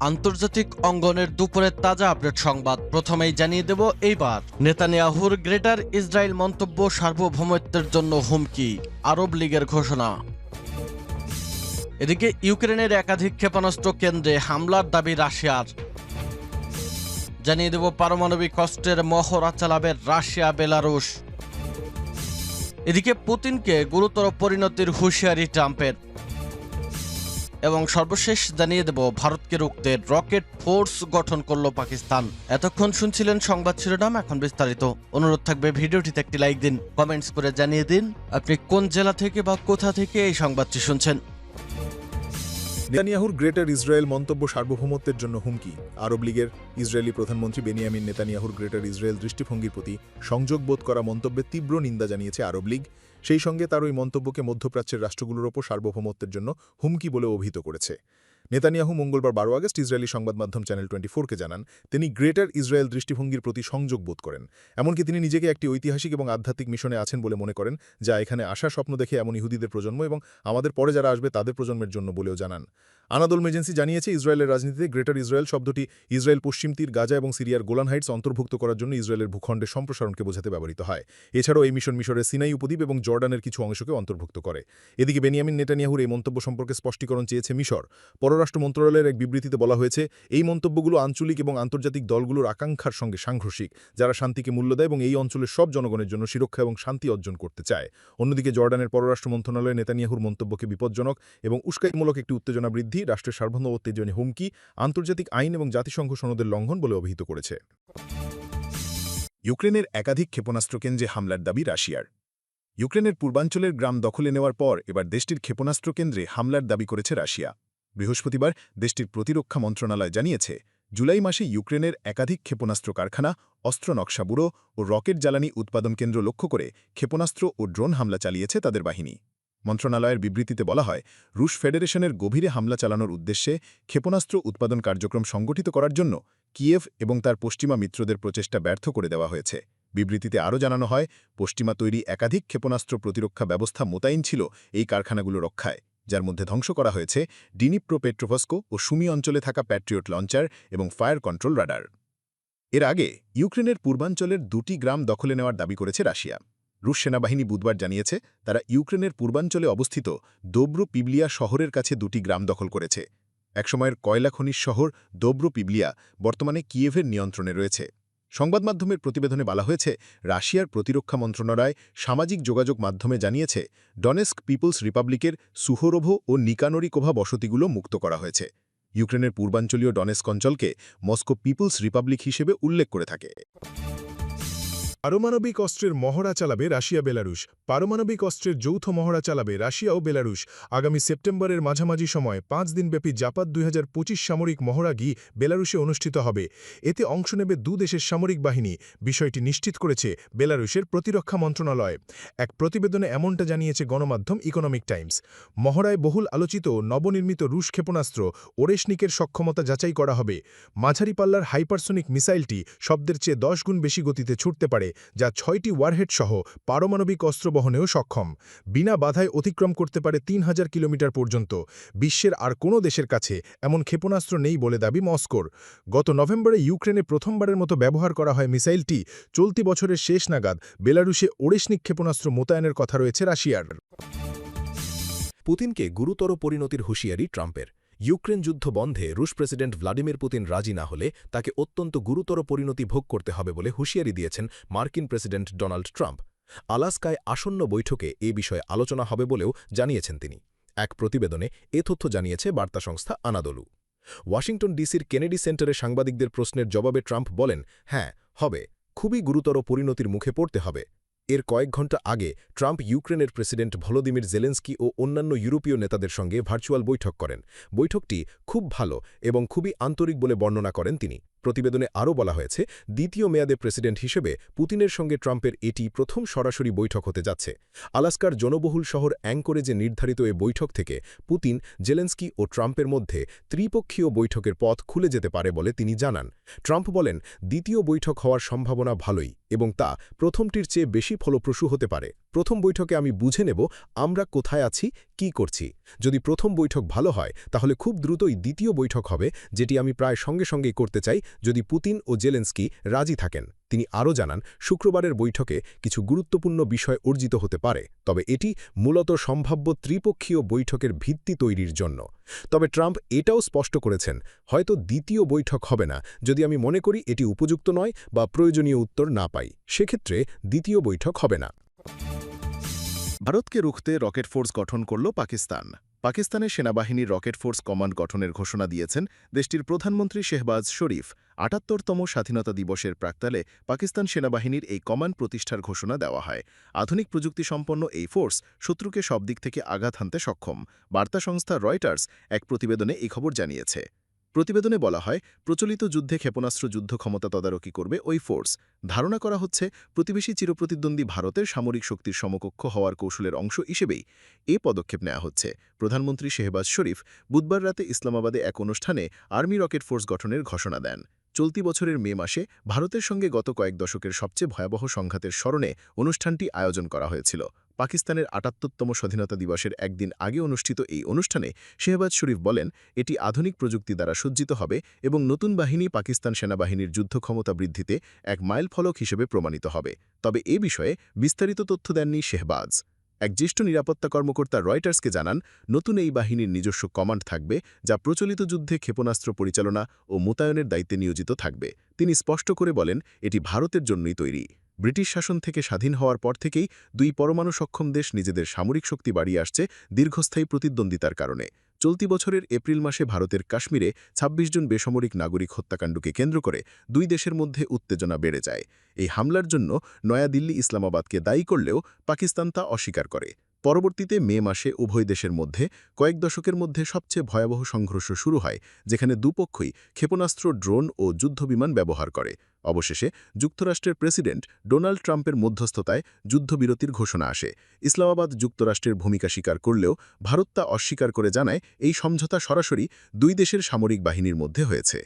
আন্তর্জাতিক অঙ্গনের দুপুরের তাজা আপডেট সংবাদ। প্রথমেই জানিয়ে দেব এইবার। নেতানিয়াহুর গ্রেটার ইসরায়েল মন্তব্য সার্বভৌমত্বের জন্য হুমকি, আরব লীগের ঘোষণা। এদিকে ইউক্রেনের একাধিক ক্ষেপণাস্ত্র কেন্দ্রে হামলার দাবি রাশিয়ার। জানিয়ে দেব পারমাণবিক অস্ত্রের মহড়া চালাবে রাশিয়া, বেলারুশ। এদিকে পুতিনকে গুরুতর পরিণতির হুঁশিয়ারি ট্রাম্পের। এবং সর্বশেষ জানিয়ে দেব, ভারতকে রুখতে রকেট ফোর্স গঠন করল পাকিস্তান। এতক্ষণ শুনছিলেন সংবাদ শিরোনাম, এখন বিস্তারিত। অনুরোধ থাকবে, ভিডিওটিতে একটি লাইক দিন, কমেন্টস করে জানিয়ে দিন আপনি কোন জেলা থেকে বা কোথা থেকে এই সংবাদটি শুনছেন। নেতানিয়াহুর গ্রেটার ইসরায়েল মন্তব্য সার্বভৌমত্বের জন্য হুমকি। আরব লীগের ইসরায়েলি প্রধানমন্ত্রী বেনিয়ামিন নেতানিয়াহুর গ্রেটার ইসরায়েল দৃষ্টিভঙ্গির প্রতি সংযোগবোধ করা মন্তব্যে তীব্র নিন্দা জানিয়েছে আরব লীগ। সেই সঙ্গে তার ওই মন্তব্যকে মধ্যপ্রাচ্যের রাষ্ট্রগুলোর ওপর সার্বভৌমত্বের জন্য হুমকি বলে অভিহিত করেছে। নেতানিয়াহু মঙ্গলবার বারো আগস্ট ইসরায়েলি সংবাদ মাধ্যম চ্যানেল টোয়েন্টি ফোরকে জানান, তিনি গ্রেটার ইসরায়েল দৃষ্টিভঙ্গির প্রতি সংযোগ বোধ করেন। এমনকি তিনি নিজেকে একটি ঐতিহাসিক এবং আধ্যাত্মিক মিশনে আছেন বলে মনে করেন, যা এখানে আশা স্বপ্ন দেখে এমন ইহুদিদের প্রজন্ম এবং আমাদের পরে যারা আসবে তাদের প্রজন্মের জন্য বলেও জানান। আনাদোল এজেন্সি জানিয়েছে, ইসরায়েলের রাজনীতিতে গ্রেটার ইসরায়েল শব্দটি ইসরায়েল পশ্চিম তীর, গাজা এবং সিরিয়ার গোলান হাইটস অন্তর্ভুক্ত করার জন্য ইসরায়েলের ভূখণ্ডের সম্প্রসারণকে বোঝাতে ব্যবহৃত হয়। এছাড়াও এই মিশন মিশরের সিনাই উপদ্বীপ এবং জর্ডানের কিছু অংশকে অন্তর্ভুক্ত করে। এদিকে বেনিয়ামিন নেটানিয়াহুর এই মন্তব্য সম্পর্কে স্পষ্টীকরণ চেয়েছে মিশর। পররাষ্ট্র মন্ত্রণালয়ের এক বিবৃতিতে বলা হয়েছে, এই মন্তব্যগুলো আঞ্চলিক এবং আন্তর্জাতিক দলগুলোর আকাঙ্ক্ষার সঙ্গে সাংঘর্ষিক, যারা শান্তিকে মূল্য দেয় এবং এই অঞ্চলের সব জনগণের জন্য সুরক্ষা এবং শান্তি অর্জন করতে চায়। অন্যদিকে জর্ডানের পররাষ্ট্র মন্ত্রণালয় নেতানিয়াহুর মন্তব্যকে বিপজ্জনক এবং উস্কাইমূলক একটি উত্তেজনা বৃদ্ধি, রাষ্ট্রের সার্বভৌমত্বের জন্য হুমকি, আন্তর্জাতিক আইন এবং জাতিসংঘ সনদের লঙ্ঘন বলে অভিহিত করেছে। ইউক্রেনের একাধিক ক্ষেপণাস্ত্র কেন্দ্রে হামলার দাবি রাশিয়ার। ইউক্রেনের পূর্বাঞ্চলের গ্রাম দখলে নেওয়ার পর এবার দেশটির ক্ষেপণাস্ত্র কেন্দ্রে হামলার দাবি করেছে রাশিয়া। বৃহস্পতিবার দেশটির প্রতিরক্ষা মন্ত্রণালয় জানিয়েছে, জুলাই মাসে ইউক্রেনের একাধিক ক্ষেপণাস্ত্র কারখানা, অস্ত্র নকশা ব্যুরো ও রকেট জ্বালানি উৎপাদন কেন্দ্র লক্ষ্য করে ক্ষেপণাস্ত্র ও ড্রোন হামলা চালিয়েছে তাদের বাহিনী। মন্ত্রণালয়ের বিবৃতিতে বলা হয়, রুশ ফেডারেশনের গভীরে হামলা চালানোর উদ্দেশ্যে ক্ষেপণাস্ত্র উৎপাদন কার্যক্রম সংগঠিত করার জন্য কিয়েভ এবং তার পশ্চিমা মিত্রদের প্রচেষ্টা ব্যর্থ করে দেওয়া হয়েছে। বিবৃতিতে আরও জানানো হয়, পশ্চিমা তৈরি একাধিক ক্ষেপণাস্ত্র প্রতিরক্ষা ব্যবস্থা মোতায়েন ছিল এই কারখানাগুলো রক্ষায়। যার মধ্যে ধ্বংস করা হয়েছে ডিনিপ্রো পেট্রোভস্কো ও সুমি অঞ্চলে থাকা প্যাট্রিয়ট লঞ্চার এবং ফায়ার কন্ট্রোল রাডার। এর আগে, ইউক্রেনের পূর্বাঞ্চলের দুটি গ্রাম দখলে নেওয়ার দাবি করেছে রাশিয়া। রুশ সেনাবাহিনী বুধবার জানিয়েছে, তারা ইউক্রেনের পূর্বাঞ্চলে অবস্থিত দোব্রো পিবলিয়া শহরের কাছে দুটি গ্রাম দখল করেছে। একসময়ের কয়লা খনিজ শহর দোব্রো পিবলিয়া বর্তমানে কিয়েভের নিয়ন্ত্রণে রয়েছে। সংবাদ মাধ্যমের প্রতিবেদনে বলা হয়েছে, রাশিয়ার প্রতিরক্ষা মন্ত্রণালয় সামাজিক যোগাযোগ মাধ্যমে জানিয়েছে, ডনেস্ক পিপলস রিপাবলিকের সুহরোভো ও নিকানরিকোভা বসতিগুলো মুক্ত করা হয়েছে। ইউক্রেনের পূর্বাঞ্চলীয় ডনেস্ক অঞ্চলকে মস্কো পিপলস রিপাবলিক হিসেবে উল্লেখ করে থাকে। পারমাণবিক অস্ত্রের মহড়া চালাবে রাশিয়া, বেলারুশ। পারমাণবিক অস্ত্রের যৌথ মহড়া চালাবে রাশিয়া ও বেলারুশ। আগামী সেপ্টেম্বরের মাঝামাঝি সময় পাঁচ দিনব্যাপী জাপাত দুই হাজার পঁচিশ সামরিক মহড়া গি বেলারুশে অনুষ্ঠিত হবে। এতে অংশ নেবে দু দেশের সামরিক বাহিনী। বিষয়টি নিশ্চিত করেছে বেলারুশের প্রতিরক্ষা মন্ত্রণালয়। এক প্রতিবেদনে এমনটা জানিয়েছে গণমাধ্যম ইকোনমিক টাইমস। মহড়ায় বহুল আলোচিত নবনির্মিত রুশ ক্ষেপণাস্ত্র ওরেশনিকের সক্ষমতা যাচাই করা হবে। মাঝারি পাল্লার হাইপারসোনিক মিসাইলটি শব্দের চেয়ে দশ গুণ বেশি গতিতে ছুটতে পারে। যা ছয়টি ওয়ারহেড সহ পারমাণবিক অস্ত্র বহনেও সক্ষম। বিনা বাধায় অতিক্রম করতে পারে তিন হাজার কিলোমিটার পর্যন্ত। বিশ্বের আর কোনো দেশের কাছে এমন ক্ষেপণাস্ত্র নেই বলে দাবি মস্কোর। গত নভেম্বরে ইউক্রেনে প্রথমবারের মতো ব্যবহার করা হয় মিসাইলটি। চলতি বছরের শেষ নাগাদ বেলারুশে ওড়েশনিক ক্ষেপণাস্ত্র মোতায়েনের কথা রয়েছে রাশিয়ার। পুতিনকে গুরুতর পরিণতির হুঁশিয়ারি ট্রাম্পের। ইউক্রেন যুদ্ধ বন্ধে রুশ প্রেসিডেন্ট ভ্লাদিমির পুতিন রাজি না হলে তাকে অত্যন্ত গুরুতর পরিণতি ভোগ করতে হবে বলে হুঁশিয়ারি দিয়েছেন মার্কিন প্রেসিডেন্ট ডোনাল্ড ট্রাম্প। আলাস্কায় আসন্ন বৈঠকে এ বিষয়ে আলোচনা হবে বলেও জানিয়েছেন তিনি। এক প্রতিবেদনে এ তথ্য জানিয়েছে বার্তা সংস্থা আনাদলু। ওয়াশিংটন ডিসির কেনেডি সেন্টারে সাংবাদিকদের প্রশ্নের জবাবে ট্রাম্প বলেন হ্যাঁ হবে। খুবই গুরুতর পরিণতির মুখে পড়তে হবে। এর কয়েক ঘণ্টা আগে ট্রাম্প ইউক্রেনের প্রেসিডেন্ট ভলোদিমির জেলেন্সকি ও অন্যান্য ইউরোপীয় নেতাদের সঙ্গে ভার্চুয়াল বৈঠক করেন। বৈঠকটি খুব ভালো এবং খুবই আন্তরিক বলে বর্ণনা করেন তিনি। প্রতিবেদনে আরও বলা হয়েছে, দ্বিতীয় মেয়াদে প্রেসিডেন্ট হিসেবে পুতিনের সঙ্গে ট্রাম্পের এটি প্রথম সরাসরি বৈঠক হতে যাচ্ছে। আলাস্কার জনবহুল শহর অ্যাঙ্করেজে নির্ধারিত এ বৈঠক থেকে পুতিন, জেলেন্সকি ও ট্রাম্পের মধ্যে ত্রিপক্ষীয় বৈঠকের পথ খুলে যেতে পারে বলে তিনি জানান। ট্রাম্প বলেন, দ্বিতীয় বৈঠক হওয়ার সম্ভাবনা ভালোই এবং তা প্রথমটির চেয়ে বেশি ফলপ্রসূ হতে পারে। প্রথম বৈঠকে আমি বুঝে নেব আমরা কোথায় আছি, কি করছি। যদি প্রথম বৈঠক ভালো হয়, তাহলে খুব দ্রুতই দ্বিতীয় বৈঠক হবে, যেটি আমি প্রায় সঙ্গে সঙ্গেই করতে চাই যদি পুতিন ও জেলেন্সকি রাজি থাকেন। তিনি আরও জানান, শুক্রবারের বৈঠকে কিছু গুরুত্বপূর্ণ বিষয় অর্জিত হতে পারে, তবে এটি মূলত সম্ভাব্য ত্রিপক্ষীয় বৈঠকের ভিত্তি তৈরির জন্য। তবে ট্রাম্প এটাও স্পষ্ট করেছেন, হয়তো দ্বিতীয় বৈঠক হবে না, যদি আমি মনে করি এটি উপযুক্ত নয় বা প্রয়োজনীয় উত্তর না পাই। সেক্ষেত্রে দ্বিতীয় বৈঠক হবে না। ভারতকে রুখতে রকেট ফোর্স গঠন করল পাকিস্তান। পাকিস্তানের সেনাবাহিনীর রকেট ফোর্স কমান্ড গঠনের ঘোষণা দিয়েছেন দেশটির প্রধানমন্ত্রী শেহবাজ শরীফ। আটাত্তরতম স্বাধীনতা দিবসের প্রাক্কালে পাকিস্তান সেনাবাহিনীর এই কমান্ড প্রতিষ্ঠার ঘোষণা দেওয়া হয়। আধুনিক প্রযুক্তি সম্পন্ন এই ফোর্স শত্রুকে সব দিক থেকে আঘাত হানতে সক্ষম। বার্তা সংস্থা রয়টার্স এক প্রতিবেদনে এই খবর জানিয়েছে। প্রতিবেদনে বলা হয়, প্রচলিত যুদ্ধে ক্ষেপণাস্ত্র যুদ্ধ ক্ষমতা তদারকি করবে ওই ফোর্স। ধারণা করা হচ্ছে, প্রতিবেশী চিরপ্রতিদ্বন্দ্বী ভারতের সামরিক শক্তির সমকক্ষ হওয়ার কৌশলের অংশ হিসেবেই এ পদক্ষেপ নেওয়া হচ্ছে। প্রধানমন্ত্রী শেহবাজ শরীফ বুধবার রাতে ইসলামাবাদে এক অনুষ্ঠানে আর্মি রকেট ফোর্স গঠনের ঘোষণা দেন। চলতি বছরের মে মাসে ভারতের সঙ্গে গত কয়েক দশকের সবচেয়ে ভয়াবহ সংঘাতের স্মরণে অনুষ্ঠানটি আয়োজন করা হয়েছিল। পাকিস্তানের আটাত্তরতম স্বাধীনতা দিবসের একদিন আগে অনুষ্ঠিত এই অনুষ্ঠানে শেহবাজ শরীফ বলেন, এটি আধুনিক প্রযুক্তি দ্বারা সজ্জিত হবে এবং নতুন বাহিনী পাকিস্তান সেনাবাহিনীর যুদ্ধ ক্ষমতা বৃদ্ধিতে এক মাইলফলক হিসেবে প্রমাণিত হবে। তবে এ বিষয়ে বিস্তারিত তথ্য দেননি শেহবাজ। এক জ্যেষ্ঠ নিরাপত্তা কর্মকর্তা রয়টার্সকে জানান, নতুন এই বাহিনীর নিজস্ব কমান্ড থাকবে যা প্রচলিত যুদ্ধে ক্ষেপণাস্ত্র পরিচালনা ও মোতায়েনের দায়িত্বে নিয়োজিত থাকবে। তিনি স্পষ্ট করে বলেন, এটি ভারতের জন্যই তৈরি। ব্রিটিশ শাসন থেকে স্বাধীন হওয়ার পর থেকেই দুই পরমাণু সক্ষম দেশ নিজেদের সামরিক শক্তি বাড়িয়ে আসছে দীর্ঘস্থায়ী প্রতিদ্বন্দ্বিতার কারণে। চলতি বছরের এপ্রিল মাসে ভারতের কাশ্মীরে ২৬ জন বেসামরিক নাগরিক হত্যাকাণ্ডকে কেন্দ্র করে দুই দেশের মধ্যে উত্তেজনা বেড়ে যায়। এই হামলার জন্য নয়াদিল্লি ইসলামাবাদকে দায়ী করলেও পাকিস্তান তা অস্বীকার করে। পরবর্তীতে মে মাসে উভয় দেশের মধ্যে কয়েক দশকের মধ্যে সবচেয়ে ভয়াবহ সংঘর্ষ শুরু হয়, যেখানে দুপক্ষই ক্ষেপণাস্ত্র, ড্রোন ও যুদ্ধবিমান ব্যবহার করে। অবশেষে যুক্তরাষ্ট্রের প্রেসিডেন্ট ডোনাল্ড ট্রাম্পের মধ্যস্থতায় যুদ্ধবিরতির ঘোষণা আসে। ইসলামাবাদ যুক্তরাষ্ট্রের ভূমিকা স্বীকার করলেও ভারত তা অস্বীকার করে জানায়, এই সমঝোতা সরাসরি দুই দেশের সামরিক বাহিনীর মধ্যে হয়েছে।